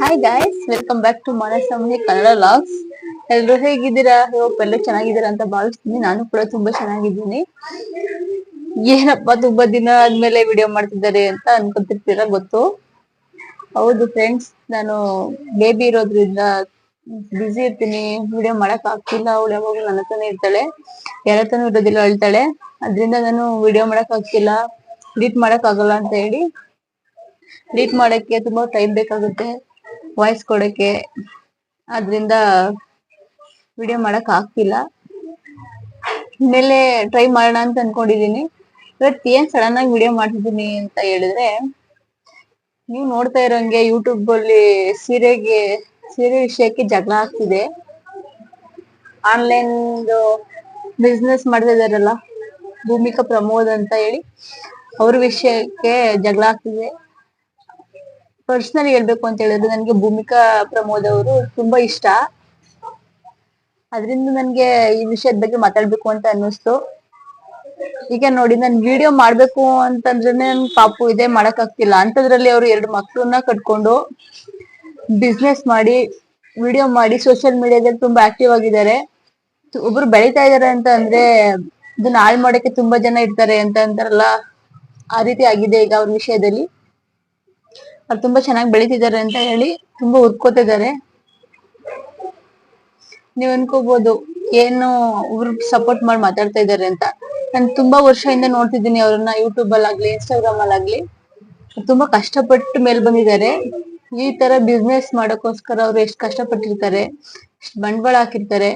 Hi guys welcome back to ಮನಸ್ಸಮೂಹಿ Kannada vlogs ಎಲ್ಲರೂ ಹೇಗಿದ್ದೀರಾ? Hope ಎಲ್ಲ ಚೆನ್ನಾಗಿದ್ದೀರಾ ಅಂತ ಭಾವಿಸ್ತೀನಿ. ನಾನು ಕೂಡ ತುಂಬಾ ಚೆನ್ನಾಗಿದ್ದೀನಿ. ಏನಪ್ಪ, ತುಂಬಾ ದಿನ ಆದ್ಮೇಲೆ ವಿಡಿಯೋ ಮಾಡ್ತಿದ್ದಾರೆ ಅಂತ ಅನ್ಕೊತಿರ್ತೀರ ಗೊತ್ತು? ಹೌದು ಫ್ರೆಂಡ್ಸ್ ನಾನು ಬೇಬಿ ಇರೋದ್ರಿಂದ ಬ್ಯುಸಿ ಇರ್ತೀನಿ. ವಿಡಿಯೋ ಮಾಡಕ್ ಆಗ್ತಿಲ್ಲ. ಅವಳು ಯಾವಾಗಲೂ ನನ್ನ ಹತ್ರನೇ ಇರ್ತಾಳೆ. ಯಾರ ಹತ್ರನೂ ಇರೋದಿಲ್ಲ ಅಳ್ತಾಳೆ ಅದ್ರಿಂದ ನಾನು ವಿಡಿಯೋ ಮಾಡಕ್ ಆಗ್ತಿಲ್ಲ. ಎಡಿಟ್ ಮಾಡಕ್ ಆಗಲ್ಲ ಅಂತ ಹೇಳಿ. ಎಡಿಟ್ ಮಾಡಕ್ಕೆ ತುಂಬಾ ಟೈಮ್ ಬೇಕಾಗುತ್ತೆ. ವಾಯ್ಸ್ ಕೊಡಕ್ಕೆ ಅದ್ರಿಂದ ವಿಡಿಯೋ ಮಾಡಕ್ ಆಗ್ತಿಲ್ಲ. ಮೇಲೆ ಟ್ರೈ ಮಾಡೋಣ ಅಂತ ಅನ್ಕೊಂಡಿದೀನಿ. ಇವತ್ತು ಏನ್ ಸಡನ್ ಆಗಿ ವಿಡಿಯೋ ಮಾಡ್ತಿದ್ದೀನಿ ಅಂತ ಹೇಳಿದ್ರೆ, ನೀವು ನೋಡ್ತಾ ಇರೋಂಗೆ ಯೂಟ್ಯೂಬ್ ಅಲ್ಲಿ ಸೀರೆಗೆ, ಸೀರೆ ವಿಷಯಕ್ಕೆ ಜಗಳ ಆಗ್ತಿದೆ. ಆನ್ಲೈನ್ ಬಿಸ್ನೆಸ್ ಮಾಡ್ತಾ ಇದಾರಲ್ಲ, ಭೂಮಿಕಾ ಪ್ರಮೋದ್ ಅಂತ ಹೇಳಿ, ಅವ್ರ ವಿಷಯಕ್ಕೆ ಜಗಳ ಆಗ್ತಿದೆ. ಪರ್ಸನಲಿ ಹೇಳ್ಬೇಕು ಅಂತ ಹೇಳಿದ್ರೆ ನನಗೆ ಭೂಮಿಕಾ ಪ್ರಮೋದ್ ಅವರು ತುಂಬಾ ಇಷ್ಟ. ಅದರಿಂದ ನನ್ಗೆ ಈ ವಿಷಯದ ಬಗ್ಗೆ ಮಾತಾಡ್ಬೇಕು ಅಂತ ಅನ್ನಿಸ್ತು. ಈಗ ನೋಡಿ, ನನ್ ವಿಡಿಯೋ ಮಾಡ್ಬೇಕು ಅಂತಂದ್ರೆ ನನ್ ಪಾಪು ಇದೆ ಮಾಡಕ್ ಆಗ್ತಿಲ್ಲ ಅಂತದ್ರಲ್ಲಿ ಅವ್ರು ಎರಡು ಮಕ್ಳನ್ನ ಕಟ್ಕೊಂಡು ಬಿಸ್ನೆಸ್ ಮಾಡಿ ವಿಡಿಯೋ ಮಾಡಿ ಸೋಷಿಯಲ್ ಮೀಡಿಯಾದಲ್ಲಿ ತುಂಬಾ ಆಕ್ಟಿವ್ ಆಗಿದ್ದಾರೆ. ಒಬ್ರು ಬೆಳಿತಾ ಇದಾರೆ ಅಂತ ಅಂದ್ರೆ ಇದನ್ನ ಹಾಳು ಮಾಡಕ್ಕೆ ತುಂಬಾ ಜನ ಇರ್ತಾರೆ ಅಂತ ಅಂತಾರಲ್ಲ, ಆ ರೀತಿ ಆಗಿದೆ ಈಗ ಅವ್ರ ವಿಷಯದಲ್ಲಿ. ಅವ್ರು ತುಂಬಾ ಚೆನ್ನಾಗಿ ಬೆಳೀತಿದ್ದಾರೆ ಅಂತ ಹೇಳಿ ತುಂಬಾ ಹುರ್ಕೋತಿದ್ದಾರೆ. ನೀವ್ ಅನ್ಕೋಬಹುದು ಏನು ಇವ್ರು ಸಪೋರ್ಟ್ ಮಾಡಿ ಮಾತಾಡ್ತಾ ಇದ್ದಾರೆ ಅಂತ. ನಾನು ತುಂಬಾ ವರ್ಷದಿಂದ ನೋಡ್ತಿದ್ದೀನಿ ಅವ್ರನ್ನ ಯೂಟ್ಯೂಬ್ ಅಲ್ಲಾಗ್ಲಿ ಇನ್ಸ್ಟಾಗ್ರಾಮ್ ಅಲ್ಲಾಗ್ಲಿ. ತುಂಬಾ ಕಷ್ಟಪಟ್ಟು ಮೇಲ್ ಬಂದಿದ್ದಾರೆ. ಈ ತರ ಬಿಸ್ನೆಸ್ ಮಾಡಕ್ಕೋಸ್ಕರ ಅವ್ರು ಎಷ್ಟು ಕಷ್ಟಪಟ್ಟಿರ್ತಾರೆ, ಎಷ್ಟು ಬಂಡವಾಳ ಹಾಕಿರ್ತಾರೆ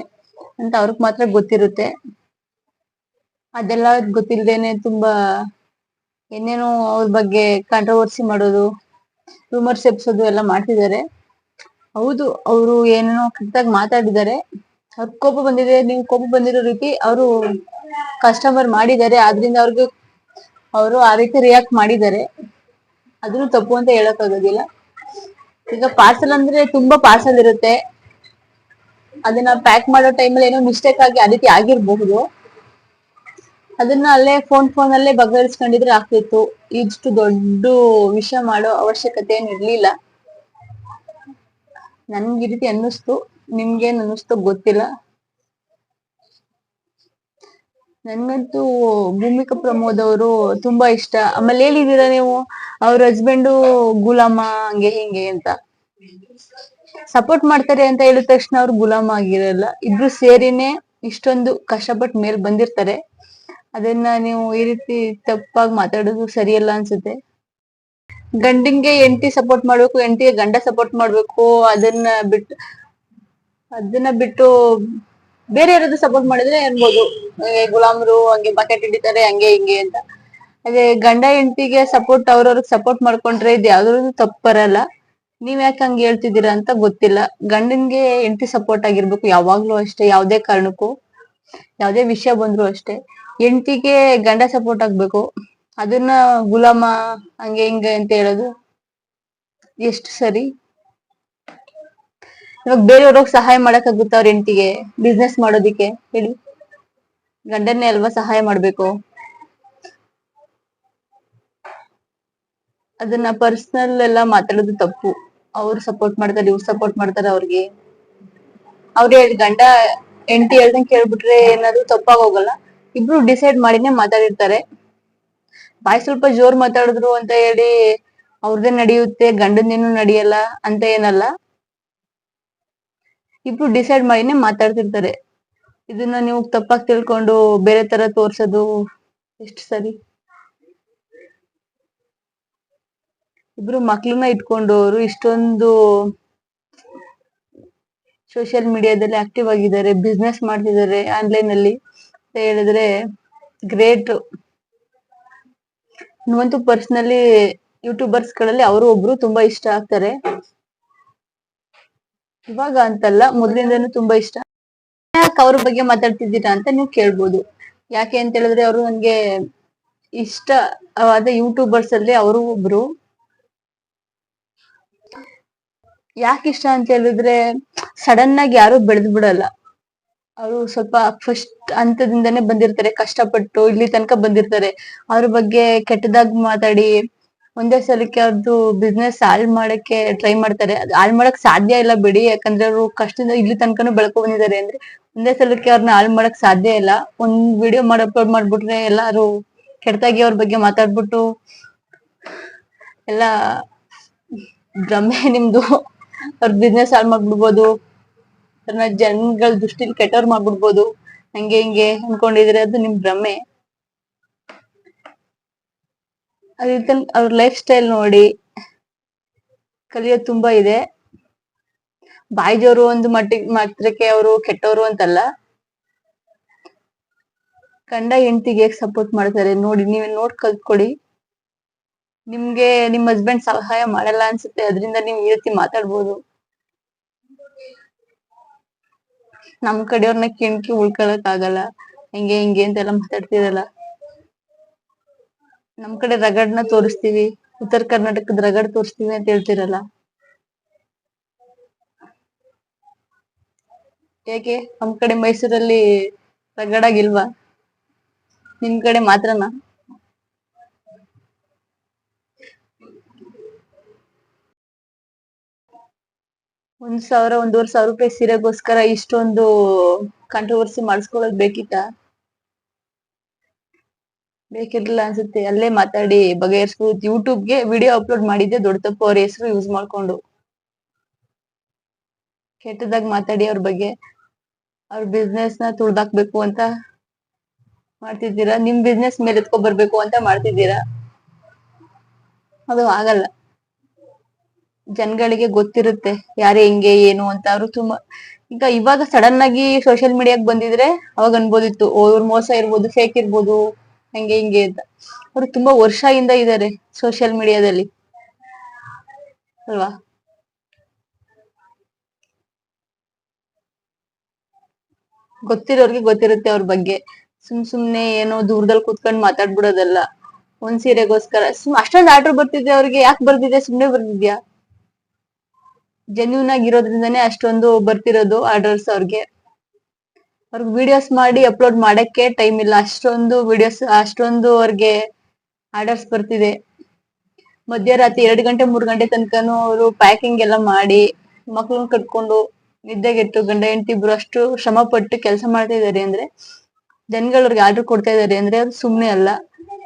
ಅಂತ ಅವ್ರಿಗೆ ಮಾತ್ರ ಗೊತ್ತಿರುತ್ತೆ. ಅದೆಲ್ಲ ಗೊತ್ತಿಲ್ದೇನೆ ತುಂಬಾ ಏನೇನೋ ಅವ್ರ ಬಗ್ಗೆ ಕಾಂಟ್ರವರ್ಸಿ ಮಾಡೋದು ರೂಮರ್ಸ್ ಎಬ್ಸೋದು ಎಲ್ಲ ಮಾಡ್ತಿದ್ದಾರೆ. ಹೌದು, ಅವರು ಏನೇನೋ ಕೆಟ್ಟದಾಗಿ ಮಾತಾಡಿದ್ದಾರೆ. ಅವ್ರ ಕೋಪ ಬಂದಿದೆ, ನೀವು ಕೋಪ ಬಂದಿರೋ ರೀತಿ ಅವರು ಕಸ್ಟಮರ್ ಮಾಡಿದ್ದಾರೆ. ಆದ್ರಿಂದ ಅವ್ರಿಗೆ ಅವರು ಆ ರೀತಿ ರಿಯಾಕ್ಟ್ ಮಾಡಿದ್ದಾರೆ. ಅದನ್ನು ತಪ್ಪು ಅಂತ ಹೇಳಕ್ ಆಗೋದಿಲ್ಲ. ಈಗ ಪಾರ್ಸಲ್ ಅಂದ್ರೆ ತುಂಬಾ ಪಾರ್ಸಲ್ ಇರುತ್ತೆ. ಅದನ್ನ ಪ್ಯಾಕ್ ಮಾಡೋ ಟೈಮಲ್ಲಿ ಏನೋ ಮಿಸ್ಟೇಕ್ ಆಗಿ ಆ ರೀತಿ ಆಗಿರ್ಬಹುದು. ಅದನ್ನ ಅಲ್ಲೇ ಫೋನ್ ಫೋನ್ ಅಲ್ಲೇ ಬಗೆಹರಿಸ್ಕೊಂಡಿದ್ರೆ ಆಗ್ತಿತ್ತು. ಇಷ್ಟು ದೊಡ್ಡ ವಿಷಯ ಮಾಡೋ ಅವಶ್ಯಕತೆ ಏನು ಇರ್ಲಿಲ್ಲ. ನನ್ಗೆ ರೀತಿ ಅನ್ನಿಸ್ತು. ನಿಮ್ಗೇನ್ ಅನ್ನಿಸ್ತು ಗೊತ್ತಿಲ್ಲ. ನನ್ಗಂತೂ ಭೂಮಿಕಾ ಪ್ರಮೋದ್ ಅವರು ತುಂಬಾ ಇಷ್ಟ. ಆಮೇಲೆ ಹೇಳಿದೀರ ನೀವು? ಅವ್ರ ಹಸ್ಬೆಂಡು ಗುಲಾಮ ಹಂಗೆ, ಹಿಂಗೆ ಅಂತ. ಸಪೋರ್ಟ್ ಮಾಡ್ತಾರೆ ಅಂತ ಹೇಳಿದ ತಕ್ಷಣ ಅವ್ರು ಗುಲಾಮ ಆಗಿರಲ್ಲ. ಇಬ್ರು ಸೇರಿನೇ ಇಷ್ಟೊಂದು ಕಷ್ಟಪಟ್ಟು ಮೇಲ್ ಬಂದಿರ್ತಾರೆ. ಅದನ್ನ ನೀವು ಈ ರೀತಿ ತಪ್ಪಾಗಿ ಮಾತಾಡೋದು ಸರಿಯಲ್ಲ ಅನ್ಸುತ್ತೆ. ಗಂಡಿನ್ಗೆ ಎಂಟಿ ಸಪೋರ್ಟ್ ಮಾಡ್ಬೇಕು ಎಂಟಿಗೆ ಗಂಡ ಸಪೋರ್ಟ್ ಮಾಡ್ಬೇಕು, ಅದನ್ನ ಬಿಟ್ಟು ಅದನ್ನ ಬಿಟ್ಟು ಬೇರೆ ಯಾರಾದ್ರೂ ಸಪೋರ್ಟ್ ಮಾಡಿದ್ರೆ ಅನ್ಬೋದು. ಗುಲಾಮರು ಹಂಗೆ ಬಕೆಟ್ ಹಿಡಿತಾರೆ, ಹಂಗೆ ಹಿಂಗೆ ಅಂತ. ಅದೇ ಗಂಡ ಹೆಂಡತಿಗೆ ಸಪೋರ್ಟ್ ಅವ್ರವ್ರಿಗೆ ಸಪೋರ್ಟ್ ಮಾಡ್ಕೊಂಡ್ರೆ ಇದು ಯಾವ್ದ್ರದ್ದು ತಪ್ಪು ಬರಲ್ಲ. ನೀವ್ ಯಾಕೆ ಹಂಗೆ ಹೇಳ್ತಿದ್ದೀರಾ ಅಂತ ಗೊತ್ತಿಲ್ಲ. ಗಂಡನ್ಗೆ ಹೆಂಡತಿ ಸಪೋರ್ಟ್ ಆಗಿರ್ಬೇಕು ಯಾವಾಗ್ಲೂ ಅಷ್ಟೇ, ಯಾವ್ದೇ ಕಾರಣಕ್ಕೂ. ಯಾವ್ದೇ ವಿಷಯ ಬಂದ್ರು ಅಷ್ಟೇ. ಹೆಂಡತಿಗೆ ಗಂಡ ಸಪೋರ್ಟ್ ಆಗ್ಬೇಕು. ಅದನ್ನ ಗುಲಾಮ ಹಂಗೆ ಹಿಂಗೆ ಅಂತ ಹೇಳೋದು ಎಷ್ಟು ಸರಿ. ಇವಾಗ ಬೇರೆಯವ್ರಿಗೆ ಸಹಾಯ ಮಾಡಕ್ಕಾಗುತ್ತ ಅವ್ರ ಹೆಂಡತಿಗೆ? ಬಿಸ್ನೆಸ್ ಮಾಡೋದಿಕ್ಕೆ ಹೇಳಿ. ಗಂಡನ್ನೇ ಅಲ್ವಾ ಸಹಾಯ ಮಾಡ್ಬೇಕು? ಅದನ್ನ ಪರ್ಸನಲ್ ಎಲ್ಲ ಮಾತಾಡೋದು ತಪ್ಪು. ಅವ್ರು ಸಪೋರ್ಟ್ ಮಾಡ್ತಾರೆ, ಇವ್ರು ಸಪೋರ್ಟ್ ಮಾಡ್ತಾರೆ ಅವ್ರಿಗೆ. ಅವ್ರು ಹೇಳಿ ಗಂಡ ಹೆಂಡತಿ ಹೇಳ್ದಂಗೆ ಕೇಳ್ಬಿಟ್ರೆ ಏನಾದ್ರು ತಪ್ಪಾಗ್ ಹೋಗಲ್ಲ ಇಬ್ರು ಡಿಸೈಡ್ ಮಾಡಿನೇ ಮಾತಾಡಿರ್ತಾರೆ. ಬಾಯ್ ಸ್ವಲ್ಪ ಜೋರ್ ಮಾತಾಡಿದ್ರು ಅಂತ ಹೇಳಿ ಅವ್ರದೇ ನಡೆಯುತ್ತೆ ಗಂಡನೇನು ನಡೆಯಲ್ಲ ಅಂತ ಏನಲ್ಲ. ಇಬ್ರು ಡಿಸೈಡ್ ಮಾಡಿನೇ ಮಾತಾಡ್ತಿರ್ತಾರೆ. ಇದನ್ನ ನೀವು ತಪ್ಪಾಗಿ ತಿಳ್ಕೊಂಡು ಬೇರೆ ತರ ತೋರ್ಸೋದು ಎಷ್ಟು ಸರಿ? ಇಬ್ರು ಮಕ್ಳನ್ನ ಇಟ್ಕೊಂಡು ಅವರು ಇಷ್ಟೊಂದು ಸೋಷಿಯಲ್ ಮೀಡಿಯಾದಲ್ಲಿ ಆಕ್ಟಿವ್ ಆಗಿದ್ದಾರೆ ಬಿಸ್ನೆಸ್ ಮಾಡ್ತಿದ್ದಾರೆ ಆನ್ಲೈನ್ ಅಲ್ಲಿ. ಹೇಳಿದ್ರೆ ಗ್ರೇಟ್ ನನಗಂತೂ ಪರ್ಸನಲಿ ಯೂಟ್ಯೂಬರ್ಸ್ಗಳಲ್ಲಿ ಅವರು ಒಬ್ರು ತುಂಬಾ ಇಷ್ಟ ಆಗ್ತಾರೆ. ಇವಾಗ ಅಂತಲ್ಲ, ಮೊದ್ಲಿಂದನೂ ತುಂಬಾ ಇಷ್ಟ. ಯಾಕೆ ಅವ್ರ ಬಗ್ಗೆ ಮಾತಾಡ್ತಿದ್ದೀರಾ ಅಂತ ನೀವು ಕೇಳ್ಬೋದು. ಯಾಕೆ ಅಂತ ಹೇಳಿದ್ರೆ ಅವರು ನನ್ಗೆ ಇಷ್ಟ ಆದ ಯೂಟ್ಯೂಬರ್ಸ್ ಅಲ್ಲಿ ಅವರು ಒಬ್ರು. ಯಾಕೆ ಇಷ್ಟ ಅಂತ ಹೇಳಿದ್ರೆ ಸಡನ್ ಆಗಿ ಯಾರು ಬೆಳೆದ್ ಬಿಡಲ್ಲ. ಅವರು ಸ್ವಲ್ಪ ಫಸ್ಟ್ ಹಂತದಿಂದಾನೇ ಬಂದಿರ್ತಾರೆ, ಕಷ್ಟಪಟ್ಟು ಇಲ್ಲಿ ತನಕ ಬಂದಿರ್ತಾರೆ. ಅವ್ರ ಬಗ್ಗೆ ಕೆಟ್ಟದಾಗ್ ಮಾತಾಡಿ, ಒಂದೇ ಸಲಕ್ಕೆ ಅವ್ರದ್ದು ಬಿಸ್ನೆಸ್ ಹಾಳ್ ಮಾಡಕ್ಕೆ ಟ್ರೈ ಮಾಡ್ತಾರೆ. ಅದು ಹಾಳ್ ಮಾಡಕ್ ಸಾಧ್ಯ ಇಲ್ಲ ಬಿಡಿ, ಯಾಕಂದ್ರೆ ಅವರು ಕಷ್ಟದಿಂದ ಇಲ್ಲಿ ತನಕನೂ ಬೆಳ್ಕೊ ಬಂದಿದ್ದಾರೆ ಅಂದ್ರೆ ಒಂದೇ ಸಲಕ್ಕೆ ಅವ್ರನ್ನ ಹಾಳ್ ಮಾಡಕ್ ಸಾಧ್ಯ ಇಲ್ಲ. ಒಂದ್ ವಿಡಿಯೋ ಮಾಡಿ ಅಪ್ಲೋಡ್ ಮಾಡ್ಬಿಟ್ರೆ ಎಲ್ಲಾರು ಕೆಟ್ಟದಾಗಿ ಅವ್ರ ಬಗ್ಗೆ ಮಾತಾಡ್ಬಿಟ್ಟು ಎಲ್ಲ ಭ್ರಮೆ ನಿಮ್ದು. ಅವ್ರ ಬಿಸ್ನೆಸ್ ಹಾಳ್ ಮಾಡ್ಬಿಡ್ಬೋದು. ಅವ್ರನ್ನ ಜನಗಳ ದೃಷ್ಟಿಲಿ ಕೆಟ್ಟವ್ರು ಮಾಡ್ಬಿಡ್ಬೋದು. ಹಂಗೆ ಹಿಂಗೆ ಅನ್ಕೊಂಡಿದ್ರೆ ಅದು ನಿಮ್ ಭ್ರಮೆ. ಅದೇ ಅವ್ರ ಲೈಫ್ ಸ್ಟೈಲ್ ನೋಡಿ ಕಲಿಯೋದು ತುಂಬಾ ಇದೆ. ಬಾಯ್ಜೋರು ಒಂದು ಮಟ್ಟಿಗೆ ಮಾತ್ರಕ್ಕೆ ಅವರು ಕೆಟ್ಟವರು ಅಂತಲ್ಲ. ಗಂಡ ಹೆಂಡತಿಗೆ ಹೇಗ್ ಸಪೋರ್ಟ್ ಮಾಡ್ತಾರೆ ನೋಡಿ ನೀವ್ ನೋಡ್ ಕಲ್ತ್ಕೊಡಿ. ನಿಮ್ಗೆ ನಿಮ್ ಹಸ್ಬೆಂಡ್ ಸಹಾಯ ಮಾಡಲ್ಲ ಅನ್ಸುತ್ತೆ. ಅದರಿಂದ ನೀವ್ ಈ ರೀತಿ ಮಾತಾಡ್ಬೋದು. ನಮ್ ಕಡೆಯವ್ರನ್ನ ಕಿಣ್ಕಿ ಉಳ್ಕೊಳಕ್ ಆಗಲ್ಲ. ಹಿಂಗೆ ಹಿಂಗೆ ಅಂತೆಲ್ಲ ಮಾತಾಡ್ತಿರಲ್ಲ. ನಮ್ ಕಡೆ ರಗಡ್ನ ತೋರಿಸ್ತೀವಿ. ಉತ್ತರ ಕರ್ನಾಟಕದ ರಗಡ್ ತೋರಿಸ್ತೀವಿ ಅಂತ ಹೇಳ್ತಿರಲ್ಲ. ಯಾಕೆ ನಮ್ ಕಡೆ ಮೈಸೂರಲ್ಲಿ ರಗಡಾಗಿಲ್ವಾ? ನಿಮ್ ಕಡೆ ಮಾತ್ರನಾ? ಒಂದ್ ಸಾವಿರ, ಒಂದೂವರೆ ಸಾವಿರ ರೂಪಾಯಿ ಸೀರೆಗೋಸ್ಕರ ಇಷ್ಟೊಂದು ಕಾಂಟ್ರವರ್ಸಿ ಮಾಡಿಸ್ಕೊಳ್ಳೋದ್ ಬೇಕಿತ್ತ? ಬೇಕಿರ್ಲಿಲ್ಲ ಅನ್ಸುತ್ತೆ. ಅಲ್ಲೇ ಮಾತಾಡಿ, ಬಗೆಹರಿಸ್ಬೋದು. ಯೂಟ್ಯೂಬ್ಗೆ ವಿಡಿಯೋ ಅಪ್ಲೋಡ್ ಮಾಡಿದ್ದೆ, ದೊಡ್ಡ ತಪ್ಪು. ಅವ್ರ ಹೆಸರು ಯೂಸ್ ಮಾಡ್ಕೊಂಡು. ಕೆಟ್ಟದಾಗ ಮಾತಾಡಿ ಅವ್ರ ಬಗ್ಗೆ. ಅವ್ರ ಬಿಸ್ನೆಸ್ನ ತುಳ್ದಾಕ್ಬೇಕು ಅಂತ ಮಾಡ್ತಿದ್ದೀರಾ? ನಿಮ್ ಬಿಸ್ನೆಸ್ ಮೇಲೆ ಎತ್ಕೊಂಡ್ ಬರ್ಬೇಕು ಅಂತ ಮಾಡ್ತಿದ್ದೀರಾ? ಅದು ಆಗಲ್ಲ. ಜನಗಳಿಗೆ ಗೊತ್ತಿರುತ್ತೆ, ಯಾರು ಹೆಂಗೆ, ಏನು ಅಂತ. ಅವ್ರು ತುಂಬಾ, ಈಗ ಇವಾಗ ಸಡನ್ ಆಗಿ ಸೋಷಿಯಲ್ ಮೀಡಿಯಾಕ್ ಬಂದಿದ್ರೆ ಅವಾಗ ಅನ್ಬೋದಿತ್ತು ಇವ್ರ ಮೋಸ ಇರ್ಬೋದು ಫೇಕ್ ಇರ್ಬೋದು, ಹಂಗೆ ಹಿಂಗೆ ಅಂತ. ಅವ್ರು ತುಂಬಾ ವರ್ಷದಿಂದ ಇದಾರೆ ಸೋಷಿಯಲ್ ಮೀಡಿಯಾದಲ್ಲಿ ಅಲ್ವಾ? ಗೊತ್ತಿರೋರ್ಗೆ ಗೊತ್ತಿರುತ್ತೆ ಅವ್ರ ಬಗ್ಗೆ. ಸುಮ್ ಸುಮ್ನೆ ಏನೋ ದೂರದಲ್ಲಿ ಕೂತ್ಕೊಂಡ್ ಮಾತಾಡ್ಬಿಡೋದಲ್ಲ. ಒಂದ್ ಸೀರೆಗೋಸ್ಕರ. ಸುಮ್ ಅಷ್ಟೊಂದ್ ಆರ್ಡರ್ ಬರ್ತಿದೆ ಅವ್ರಿಗೆ ಯಾಕೆ ಬರ್ತಿದೆ ಸುಮ್ನೆ ಬರ್ದಿದ್ಯಾ? ಜೆನ್ಯೂನ್ ಆಗಿರೋದ್ರಿಂದಾನೆ ಅಷ್ಟೊಂದು ಬರ್ತಿರೋದು ಆರ್ಡರ್ಸ್ ಅವ್ರಿಗೆ. ಅವ್ರಿಗೆ ವಿಡಿಯೋಸ್ ಮಾಡಿ ಅಪ್ಲೋಡ್ ಮಾಡಕ್ಕೆ ಟೈಮ್ ಇಲ್ಲ. ಅಷ್ಟೊಂದು ವಿಡಿಯೋಸ್ ಅಷ್ಟೊಂದು ಅವ್ರಿಗೆ ಆರ್ಡರ್ಸ್ ಬರ್ತಿದೆ. ಮಧ್ಯರಾತ್ರಿ ಎರಡ್ ಗಂಟೆ, ಮೂರ್ ಗಂಟೆ ತನಕನು ಅವರು ಪ್ಯಾಕಿಂಗ್ ಎಲ್ಲ ಮಾಡಿ ಮಕ್ಳನ್ನ ಕಟ್ಕೊಂಡು ನಿದ್ದೆಗೆಟ್ಟು ಗಂಡ, ಹೆಂಡತಿ ಇಬ್ರು ಅಷ್ಟು ಶ್ರಮ ಪಟ್ಟು ಕೆಲಸ ಮಾಡ್ತಾ ಇದಾರೆ ಅಂದ್ರೆ ಜನಗಳವ್ರಿಗೆ ಆರ್ಡರ್ ಕೊಡ್ತಾ ಇದಾರೆ ಅಂದ್ರೆ ಅವ್ರು ಸುಮ್ನೆ ಅಲ್ಲ.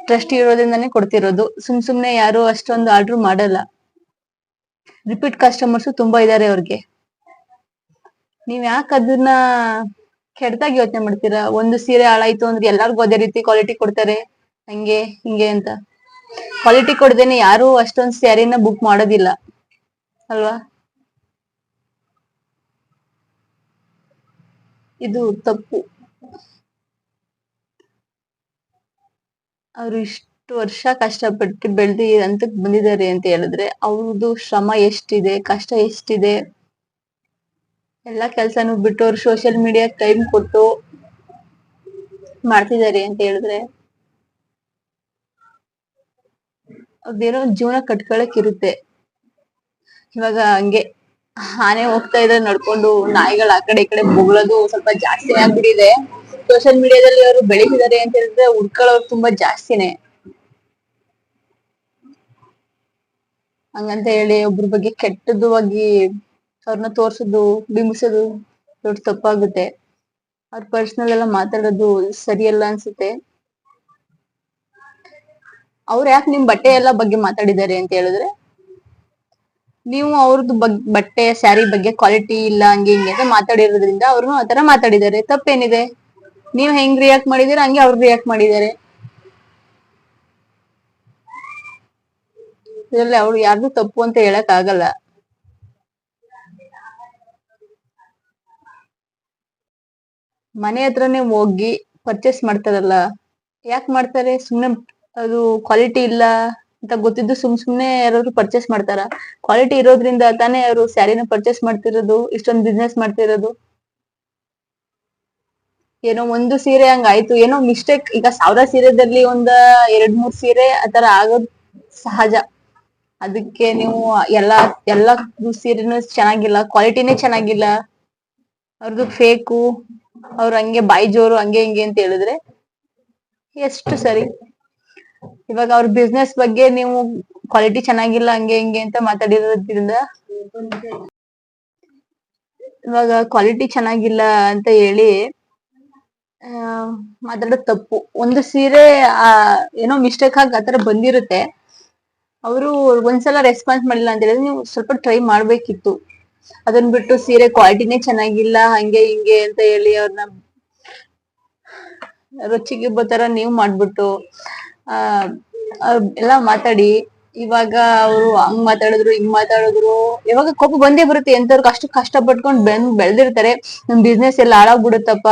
ಟ್ರಸ್ಟ್ ಇರೋದ್ರಿಂದಾನೇ ಕೊಡ್ತಿರೋದು. ಸುಮ್ ಸುಮ್ನೆ ಯಾರು ಅಷ್ಟೊಂದು ಆರ್ಡರ್ ಮಾಡಲ್ಲ. ರಿಪೀಟ್ ಕಸ್ಟಮರ್ಸ್ ತುಂಬಾ ಇದಾರೆ ಅವ್ರಿಗೆ. ನೀವ್ ಯಾಕೆ ಅದನ್ನ ಕೆಟ್ಟದಾಗಿ ಯೋಚನೆ ಮಾಡ್ತೀರಾ? ಒಂದು ಸೀರೆ ಹಾಳಾಯ್ತು ಅಂದ್ರೆ ಎಲ್ಲಾರ್ಗು ಅದೇ ರೀತಿ ಕ್ವಾಲಿಟಿ ಕೊಡ್ತಾರೆ. ಹಂಗೆ, ಹಿಂಗೆ ಅಂತ. ಕ್ವಾಲಿಟಿ ಕೊಡ್ದೇನೆ ಯಾರು ಅಷ್ಟೊಂದ್ ಸ್ಯಾರಿನ ಬುಕ್ ಮಾಡೋದಿಲ್ಲ. ಅಲ್ವಾ? ಇದು ತಪ್ಪು. ಅವ್ರು ಇಷ್ಟು ವರ್ಷ ಕಷ್ಟಪಟ್ಟು ಬೆಳ್ದಿ ಅಂತ ಬಂದಿದ್ದಾರೆ ಅಂತ ಹೇಳಿದ್ರೆ ಅವ್ರದ್ದು ಶ್ರಮ ಎಷ್ಟಿದೆ, ಕಷ್ಟ ಎಷ್ಟಿದೆ, ಎಲ್ಲಾ ಕೆಲ್ಸಾನು ಬಿಟ್ಟು ಅವ್ರು ಸೋಷಿಯಲ್ ಮೀಡಿಯಾ ಟೈಮ್ ಕೊಟ್ಟು ಮಾಡ್ತಿದ್ದಾರೆ ಅಂತ ಹೇಳಿದ್ರೆ ಅದೇನೋ ಜೀವನ ಕಟ್ಕೊಳಕ್ ಇರುತ್ತೆ ಇವಾಗ ಹಂಗೆ ಆನೆ ಹೋಗ್ತಾ ಇದ್ರೆ ನಡ್ಕೊಂಡು ನಾಯಿಗಳು ಆ ಕಡೆ ಈ ಕಡೆ ಬೊಗಳೋದು ಸ್ವಲ್ಪ ಜಾಸ್ತಿ ಆಗ್ಬಿಟ್ಟಿದೆ. ಸೋಷಿಯಲ್ ಮೀಡಿಯಾದಲ್ಲಿ ಅವರು ಬೆಳಿತಿದ್ದಾರೆ ಅಂತ ಹೇಳಿದ್ರೆ ಹುಡ್ಕೊಳ್ಳೋರು ತುಂಬಾ ಜಾಸ್ತಿನೇ. ಹಂಗಂತ ಹೇಳಿ ಒಬ್ರ ಬಗ್ಗೆ ಕೆಟ್ಟದವಾಗಿ ಅವ್ರನ್ನ ತೋರ್ಸೋದು, ಬಿಂಬಿಸೋದು ದೊಡ್ಡ ತಪ್ಪಾಗುತ್ತೆ. ಅವ್ರ ಪರ್ಸನಲ್ ಎಲ್ಲ ಮಾತಾಡೋದು ಸರಿಯಲ್ಲ ಅನ್ಸುತ್ತೆ. ಅವ್ರು ಯಾಕೆ ನಿಮ್ ಬಟ್ಟೆ ಎಲ್ಲ ಬಗ್ಗೆ ಮಾತಾಡಿದ್ದಾರೆ ಅಂತ ಹೇಳಿದ್ರೆ, ನೀವು ಅವ್ರದ್ದು ಬಟ್ಟೆ, ಸ್ಯಾರಿ ಬಗ್ಗೆ ಕ್ವಾಲಿಟಿ ಇಲ್ಲ, ಹಂಗೆ ಹಿಂಗೆ ಅಂತ ಮಾತಾಡಿರೋದ್ರಿಂದ ಅವ್ರು ಆತರ ಮಾತಾಡಿದ್ದಾರೆ. ತಪ್ಪೇನಿದೆ? ನೀವ್ ಹೆಂಗ್ ರಿಯಾಕ್ಟ್ ಮಾಡಿದೀರ ಹಂಗೆ ಅವ್ರು ರಿಯಾಕ್ಟ್ ಮಾಡಿದ್ದಾರೆ. ಇದ್ರಲ್ಲಿ ಅವ್ರು ಯಾರ್ದು ತಪ್ಪು ಅಂತ ಹೇಳಕ್ ಆಗಲ್ಲ. ಮನೆ ಹತ್ರನೇ ಹೋಗಿ ಪರ್ಚೇಸ್ ಮಾಡ್ತಾರಲ್ಲ, ಯಾಕೆ ಮಾಡ್ತಾರೆ? ಸುಮ್ನೆ ಅದು ಕ್ವಾಲಿಟಿ ಇಲ್ಲ ಅಂತ ಗೊತ್ತಿದ್ದು ಸುಮ್ ಸುಮ್ನೆ ಯಾರಾದ್ರು ಪರ್ಚೇಸ್ ಮಾಡ್ತಾರ? ಕ್ವಾಲಿಟಿ ಇರೋದ್ರಿಂದ ತಾನೇ ಅವರು ಸ್ಯಾರಿನ ಪರ್ಚೇಸ್ ಮಾಡ್ತಿರೋದು, ಇಷ್ಟೊಂದು ಬಿಸ್ನೆಸ್ ಮಾಡ್ತಿರೋದು. ಏನೋ ಒಂದು ಸೀರೆ ಹಂಗ ಆಯ್ತು, ಏನೋ ಮಿಸ್ಟೇಕ್ ಈಗ ಸಾವಿರ ಸೀರೆದಲ್ಲಿ ಒಂದ ಎರಡ್ ಮೂರ್ ಸೀರೆ ಆತರ ಆಗೋದ್ ಸಹಜ. ಅದಕ್ಕೆ ನೀವು ಎಲ್ಲಾ ಎಲ್ಲಾ ಸೀರೆನು ಚೆನ್ನಾಗಿಲ್ಲ ಕ್ವಾಲಿಟಿನೇ ಚೆನ್ನಾಗಿಲ್ಲ. ಅವ್ರದ್ದು ಫೇಕು ಅವ್ರ ಹಂಗೆ ಬಾಯಿ ಜೋರು, ಹಂಗೆ ಹಿಂಗೆ ಅಂತ ಹೇಳಿದ್ರೆ ಎಷ್ಟು ಸರಿ. ಇವಾಗ ಅವ್ರ ಬಿಸ್ನೆಸ್ ಬಗ್ಗೆ ನೀವು ಕ್ವಾಲಿಟಿ ಚೆನ್ನಾಗಿಲ್ಲ, ಹಂಗೆ ಹಿಂಗೆ ಅಂತ ಮಾತಾಡಿರೋದ್ರಿಂದ ಇವಾಗ ಕ್ವಾಲಿಟಿ ಚೆನ್ನಾಗಿಲ್ಲ ಅಂತ ಹೇಳಿ ಮಾತಾಡೋದು ತಪ್ಪು. ಒಂದು ಸೀರೆ ಏನೋ ಮಿಸ್ಟೇಕ್ ಆಗಿ ಆತರ ಬಂದಿರುತ್ತೆ. ಅವರು ಒಂದ್ಸಲ ರೆಸ್ಪಾನ್ಸ್ ಮಾಡಿಲ್ಲ ಅಂತ ಹೇಳಿದ್ರೆ ನೀವು ಸ್ವಲ್ಪ ಟ್ರೈ ಮಾಡ್ಬೇಕಿತ್ತು. ಅದನ್ ಬಿಟ್ಟು ಸೀರೆ ಕ್ವಾಲಿಟಿನೇ ಚೆನ್ನಾಗಿಲ್ಲ, ಹಂಗೆ ಹಿಂಗೆ ಅಂತ ಹೇಳಿ ಅವ್ರನ್ನ ರುಚಿಗೆ ತರ ನೀವು ಮಾಡ್ಬಿಟ್ಟು, ಆ ಎಲ್ಲ ಮಾತಾಡಿ. ಇವಾಗ ಅವರು ಹಂಗ್ ಮಾತಾಡಿದ್ರು, ಹಿಂಗ್ ಮಾತಾಡಿದ್ರು. ಇವಾಗ ಕೋಪ ಬಂದೇ ಬರುತ್ತೆ, ಎಂತವ್ರಿಗೆ ಅಷ್ಟು ಕಷ್ಟ ಪಟ್ಕೊಂಡ್ ಬೆಂದ್ ಬೆಳೆದಿರ್ತಾರೆ. ನಮ್ ಬಿಸ್ನೆಸ್ ಎಲ್ಲ ಹಾಳಾಗ್ಬಿಡುತ್ತಪ್ಪ.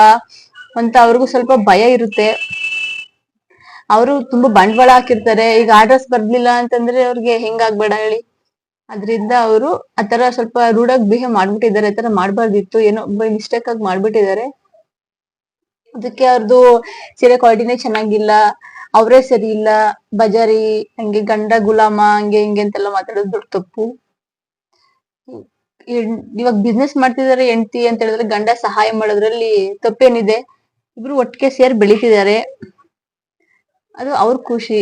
ಅಂತ ಅವ್ರಿಗೂ ಸ್ವಲ್ಪ ಭಯ ಇರುತ್ತೆ. ಅವರು ತುಂಬಾ ಬಂಡವಾಳ ಹಾಕಿರ್ತಾರೆ. ಈಗ ಆರ್ಡರ್ಸ್ ಬರ್ಲಿಲ್ಲ ಅಂತಂದ್ರೆ ಅವ್ರಿಗೆ ಹೆಂಗಾಗ್ಬೇಡ ಹೇಳಿ. ಅದ್ರಿಂದ ಅವರು ಆತರ ಸ್ವಲ್ಪ ರೂಢಾಗಿ ಬಿಹೇವ್ ಮಾಡ್ಬಿಟ್ಟಿದ್ದಾರೆ. ಆತರ ಮಾಡ್ಬಾರ್ದಿತ್ತು. ಏನೋ ಮಿಸ್ಟೇಕ್ ಆಗಿ ಮಾಡ್ಬಿಟ್ಟಿದ್ದಾರೆ. ಅದಕ್ಕೆ ಅವ್ರದ್ದು ಸೀರೆ ಕ್ವಾಲಿಟಿನೇ ಚೆನ್ನಾಗಿಲ್ಲ. ಅವರೇ ಸರಿ ಇಲ್ಲ. ಬಜಾರಿ, ಹಂಗೆ ಗಂಡ ಗುಲಾಮ, ಹಂಗೆ ಹಿಂಗೆ ಅಂತೆಲ್ಲ ಮಾತಾಡೋದು ದೊಡ್ಡ ತಪ್ಪು ಇವಾಗ ಬಿಸ್ನೆಸ್ ಮಾಡ್ತಿದಾರೆ ಹೆಂಡತಿ ಅಂತ ಹೇಳಿದ್ರೆ ಗಂಡ ಸಹಾಯ ಮಾಡೋದ್ರಲ್ಲಿ ತಪ್ಪೇನಿದೆ. ಇಬ್ರು ಒಟ್ಟಿಗೆ ಸೇರಿ ಬೆಳಿತಿದ್ದಾರೆ. ಅದು ಅವ್ರ ಖುಷಿ.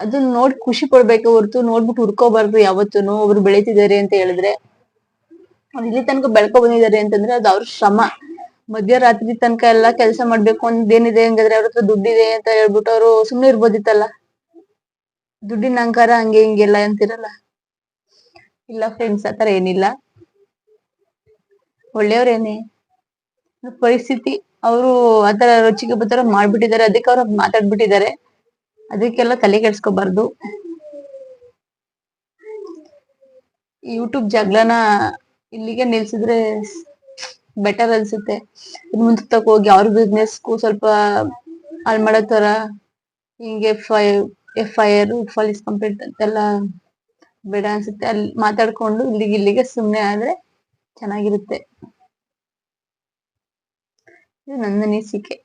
ಅದನ್ನ ನೋಡಿ ಖುಷಿ ಪಡ್ಬೇಕು ಹೊರ್ತು ನೋಡ್ಬಿಟ್ಟು ಹುಡ್ಕೋಬಾರ್ದು ಯಾವತ್ತೂ ಒಬ್ರು ಬೆಳಿತಿದ್ದಾರೆ ಅಂತ ಹೇಳಿದ್ರೆ. ಇಲ್ಲಿ ತನಕ ಬೆಳ್ಕೊ ಬಂದಿದ್ದಾರೆ ಅಂತಂದ್ರೆ ಅದು ಅವ್ರ ಶ್ರಮ. ಮಧ್ಯರಾತ್ರಿ ತನಕ ಎಲ್ಲಾ ಕೆಲಸ ಮಾಡ್ಬೇಕು ಒಂದೇನಿದೆ ಹಂಗಾದ್ರೆ ಅವ್ರ ಹತ್ರ ದುಡ್ಡಿದೆ ಅಂತ ಹೇಳ್ಬಿಟ್ಟು ಅವರು ಸುಮ್ನೆ ಇರ್ಬೋದಿತ್ತಲ್ಲ. ದುಡ್ಡಿನ ಅಂಕಾರ ಹಂಗೆ ಹಿಂಗೆಲ್ಲ ಅಂತಿರಲ್ಲ. ಇಲ್ಲ ಫ್ರೆಂಡ್ಸ್ ಆತರ ಏನಿಲ್ಲ. ಒಳ್ಳೆಯವ್ರೇನೆ. ಪರಿಸ್ಥಿತಿ, ಅವರು ಆತರ ರುಚಿಗೆ ಬರ್ತಾರ ಮಾಡ್ಬಿಟ್ಟಿದ್ದಾರೆ. ಅದಕ್ಕೆ ಅವ್ರು ಮಾತಾಡ್ಬಿಟ್ಟಿದ್ದಾರೆ. ಅದಕ್ಕೆಲ್ಲ ತಲೆ ಕೆಡ್ಸ್ಕೋಬಾರ್ದು. ಯೂಟ್ಯೂಬ್ ಜಗಳನ ಇಲ್ಲಿಗೆ ನಿಲ್ಸಿದ್ರೆ ಬೆಟರ್ ಅನ್ಸುತ್ತೆ. ಮುಂದಕ್ಕೆ ಹೋಗಿ ಅವ್ರ ಬಿಸ್ನೆಸ್ಗೂ ಸ್ವಲ್ಪ ಹಾಳ್ ಮಾಡೋ ತರ ಹಿಂಗೆ F I F I R police complaint ಅಂತೆಲ್ಲ ಬೇಡ ಅನ್ಸುತ್ತೆ. ಅಲ್ಲಿ ಮಾತಾಡ್ಕೊಂಡು ಇಲ್ಲಿಗೆ ಇಲ್ಲಿಗೆ ಸುಮ್ನೆ ಆದ್ರೆ ಚೆನ್ನಾಗಿರುತ್ತೆ. ಇದು ನನ್ನ ಅನಿಸಿಕೆ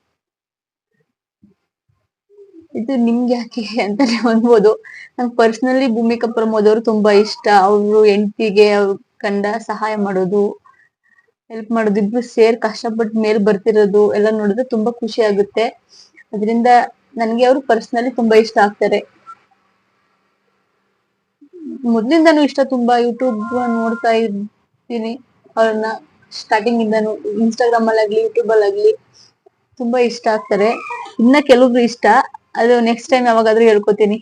ಇದು ನಿಮ್ಗೆ ಯಾಕೆ ಅಂತಾನೆ ಅನ್ಬೋದು ನಂಗೆ ಪರ್ಸನಲಿ ಭೂಮಿಕಾ ಪ್ರಮೋದ್ ಅವರು ತುಂಬಾ ಇಷ್ಟ. ಅವ್ರು ಹೆಂಡತಿಗೆ ಅವ್ರ ಕಂಡ ಸಹಾಯ ಮಾಡೋದು ಹೆಲ್ಪ್ ಮಾಡೋದು, ಇಬ್ರು ಸೇರ್ ಕಷ್ಟಪಟ್ಟು ಮೇಲ್ ಬರ್ತಿರೋದು ಎಲ್ಲ ನೋಡಿದ್ರೆ ತುಂಬಾ ಖುಷಿ ಆಗುತ್ತೆ. ಅದರಿಂದ ನನ್ಗೆ ಅವ್ರು ಪರ್ಸನಲಿ ತುಂಬಾ ಇಷ್ಟ ಆಗ್ತಾರೆ. ಮೊದ್ಲಿಂದಾನು ಇಷ್ಟ ತುಂಬಾ. ಯೂಟ್ಯೂಬ್ ನೋಡ್ತಾ ಇರ್ತೀನಿ ಅವ್ರನ್ನ ಸ್ಟಾರ್ಟಿಂಗ್ ಇಂದಾನು ಇನ್ಸ್ಟಾಗ್ರಾಮ್ ಅಲ್ಲಾಗ್ಲಿ ಯೂಟ್ಯೂಬ್ ಅಲ್ಲಾಗ್ಲಿ ತುಂಬಾ ಇಷ್ಟ ಆಗ್ತಾರೆ. ಇನ್ನ ಕೆಲವ್ರು ಇಷ್ಟ. ಅದು ನೆಕ್ಸ್ಟ್ ಟೈಮ್ ಯಾವಾಗಾದ್ರೂ ಹೇಳ್ಕೊತೀನಿ.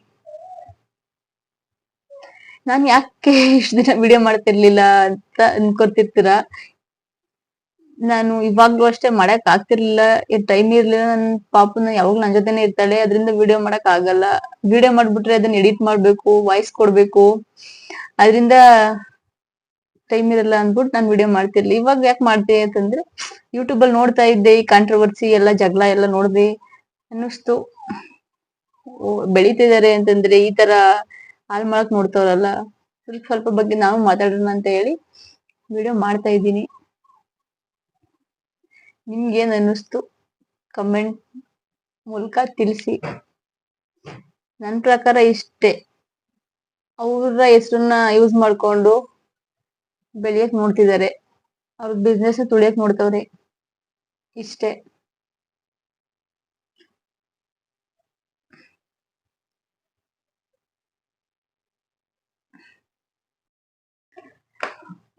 ನಾನ್ ಯಾಕೆ ಇಷ್ಟ ದಿನ ವಿಡಿಯೋ ಮಾಡ್ತಿರ್ಲಿಲ್ಲ ಅಂತ ಅನ್ಕೊತಿರ್ತೀರಾ? ನಾನು ಇವಾಗ್ಲೂ ಅಷ್ಟೇ ಮಾಡಕ್ ಆಗ್ತಿರ್ಲಿಲ್ಲ. ಟೈಮ್ ಇರ್ಲಿಲ್ಲ. ನನ್ ಪಾಪನ ಯಾವಾಗ್ಲೂ ನನ್ ಜೊತೆನೆ ಇರ್ತಾಳೆ. ಅದರಿಂದ ವಿಡಿಯೋ ಮಾಡಕ್ ಆಗಲ್ಲ. ವಿಡಿಯೋ ಮಾಡ್ಬಿಟ್ರೆ ಅದನ್ನ ಎಡಿಟ್ ಮಾಡ್ಬೇಕು ವಾಯ್ಸ್ ಕೊಡ್ಬೇಕು. ಅದರಿಂದ ಟೈಮ್ ಇರಲ್ಲ ಅಂದ್ಬಿಟ್ಟು ನಾನು ವಿಡಿಯೋ ಮಾಡ್ತಿರ್ಲಿ. ಇವಾಗ ಯಾಕೆ ಮಾಡ್ತೀನಿ ಅಂತಂದ್ರೆ ಯೂಟ್ಯೂಬ್ ಅಲ್ಲಿ ನೋಡ್ತಾ ಇದ್ದೆ ಈ ಕಾಂಟ್ರವರ್ಸಿ ಎಲ್ಲ ಜಗಳ ಎಲ್ಲ ನೋಡ್ದೆ ಅನ್ನಿಸ್ತು. ಬೆಳಿತಿದ್ದಾರೆ ಅಂತಂದ್ರೆ ಈ ತರ ಹಾಳ್ ಮಾಡಕ್ ನೋಡ್ತಾವ್ರಲ್ಲ, ಸ್ವಲ್ಪ ಸ್ವಲ್ಪ ಬಗ್ಗೆ ನಾವು ಮಾತಾಡೋಣ ಅಂತ ಹೇಳಿ ವಿಡಿಯೋ ಮಾಡ್ತಾ ಇದ್ದೀನಿ. ನಿಮ್ಗೇನ್ ಅನ್ನಿಸ್ತು? ಕಮೆಂಟ್ ಮೂಲಕ ತಿಳಿಸಿ. ನನ್ ಪ್ರಕಾರ ಇಷ್ಟೇ. ಅವ್ರ ಹೆಸರನ್ನ ಯೂಸ್ ಮಾಡ್ಕೊಂಡು ಬೆಳೆಯಕ್ ನೋಡ್ತಿದ್ದಾರೆ. ಅವ್ರ ಬಿಸ್ನೆಸ್ ತುಳಿಯಕ್ ನೋಡ್ತವ್ರೆ. ಇಷ್ಟೇ.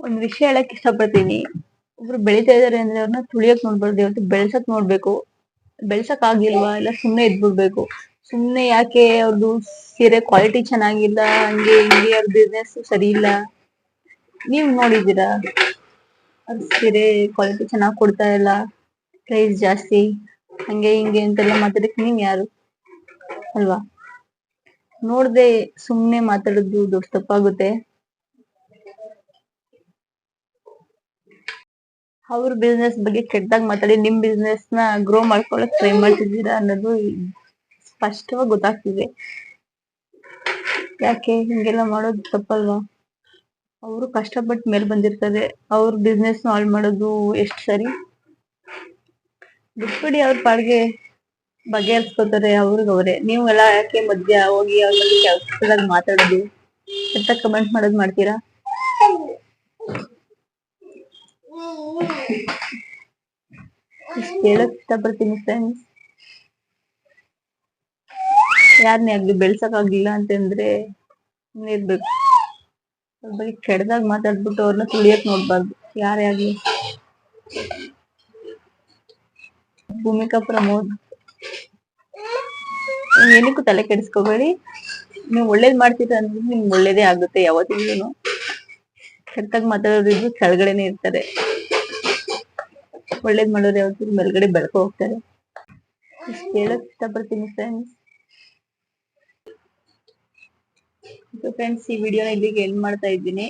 ಒಂದ್ ವಿಷಯ ಹೇಳಕ್ ಇಷ್ಟಪಡ್ತೀನಿ. ಒಬ್ರು ಬೆಳಿತಾ ಇದಾರೆ ಅಂದ್ರೆ ಅವ್ರನ್ನ ತುಳಿಯಕ್ ನೋಡ್ಬಾರ್ದು. ಇವತ್ತು ಬೆಳ್ಸಕ್ ನೋಡ್ಬೇಕು. ಬೆಳ್ಸಕ್ ಆಗಿಲ್ವಾ? ಇಲ್ಲ ಸುಮ್ನೆ ಇದ್ಬಿಡ್ಬೇಕು. ಸುಮ್ನೆ ಯಾಕೆ ಅವ್ರದ್ದು ಸೀರೆ ಕ್ವಾಲಿಟಿ ಚೆನ್ನಾಗಿಲ್ಲ, ಹಂಗೆ ಹಿಂಗೆ ಅವ್ರ ಬಿಸ್ನೆಸ್ ಸರಿ ಇಲ್ಲ? ನೀವ್ ನೋಡಿದೀರಾ ಅವ್ರ ಸೀರೆ ಕ್ವಾಲಿಟಿ ಚೆನ್ನಾಗ್ ಕೊಡ್ತಾ ಇಲ್ಲ ಪ್ರೈಸ್ ಜಾಸ್ತಿ, ಹಂಗೆ ಹಿಂಗೆ ಅಂತೆಲ್ಲ ಮಾತಾಡಕ್ ನೀವ್ ಯಾರು? ಅಲ್ವಾ? ನೋಡ್ದೆ ಸುಮ್ನೆ ಮಾತಾಡೋದು ದೊಡ್ಡ ತಪ್ಪಾಗುತ್ತೆ. ಅವ್ರ ಬಿಸ್ನೆಸ್ ಬಗ್ಗೆ ಕೆಟ್ಟದಾಗ ಮಾತಾಡಿ ನಿಮ್ ಬಿಸ್ನೆಸ್ನ ಗ್ರೋ ಮಾಡ್ಕೊಳಕ್ ಟ್ರೈ ಮಾಡ್ತಿದ್ದೀರಾ ಅನ್ನೋದು ಸ್ಪಷ್ಟವಾಗಿ ಗೊತ್ತಾಗ್ತಿದೆ. ಯಾಕೆ ಹಿಂಗೆಲ್ಲ ಮಾಡೋದು ತಪ್ಪಲ್ವಾ? ಅವರು ಕಷ್ಟಪಟ್ಟು ಮೇಲ್ ಬಂದಿರ್ತಾರೆ. ಅವ್ರ ಬಿಸ್ನೆಸ್ ಹಾಳು ಮಾಡೋದು ಎಷ್ಟು ಸರಿ? ಬಿಟ್ಬಿಡಿ ಅವ್ರ ಪಾಡ್ಗೆ ಬಗೆಹರಿಸ್ಕೋತಾರೆ ನೀವು ಎಲ್ಲ ಯಾಕೆ ಮಧ್ಯ ಹೋಗಿ ಅವ್ರ ಬಗ್ಗೆ ಕೆಲ್ಸದಾಗ ಮಾತಾಡೋದು? ಕಮೆಂಟ್ ಮಾಡೋದು ಮಾಡ್ತೀರಾ? ಇಷ್ಟು ಹೇಳಕ್ ಇಷ್ಟಪಡ್ತೀನಿ ಫ್ರೆಂಡ್ಸ್ ಯಾರನ್ನೇ ಆಗ್ಲಿ ಬೆಳ್ಸಕ್ ಆಗ್ಲಿಲ್ಲ ಅಂತಂದ್ರೆ ಇರ್ಬೇಕು. ಕೆಡ್ದಾಗ ಮಾತಾಡ್ಬಿಟ್ಟು ಅವ್ರನ್ನ ತುಳಿಯಕ್ ನೋಡ್ಬಾರ್ದು. ಯಾರೇ ಆಗ್ಲಿ. ಭೂಮಿಕಾ ಪ್ರಮೋದ್. ಏನಕ್ಕೂ ತಲೆ ಕೆಡಿಸ್ಕೋಬೇಡಿ. ನೀವು ಒಳ್ಳೇದ್ ಮಾಡ್ತೀರಾ ಅಂದ್ರೆ ನಿಮ್ಗೆ ಒಳ್ಳೇದೇ ಆಗುತ್ತೆ ಯಾವತ್ತಿಗೂ ಕೆಟ್ಟಾಗ ಮಾತಾಡೋರಿದ್ರು ಕೆಳಗಡೆನೆ ಇರ್ತಾರೆ. ಒಳ್ಳೇದ್ ಮಾಡೋರು ಯಾವತ್ತೂ ಮೇಲ್ಗಡೆ ಬೆಳ್ಕೊ ಹೋಗ್ತಾರೆ. ಹೇಳಕ್ ಹೇಳಕ್ ಇಷ್ಟಪಡ್ತೀನಿ ಫ್ರೆಂಡ್ಸ್ ಫ್ರೆಂಡ್ಸ್ ಈ ವಿಡಿಯೋ ಇಲ್ಲಿಗೆ ಎಂಡ್ ಮಾಡ್ತಾ ಇದ್ದೀನಿ.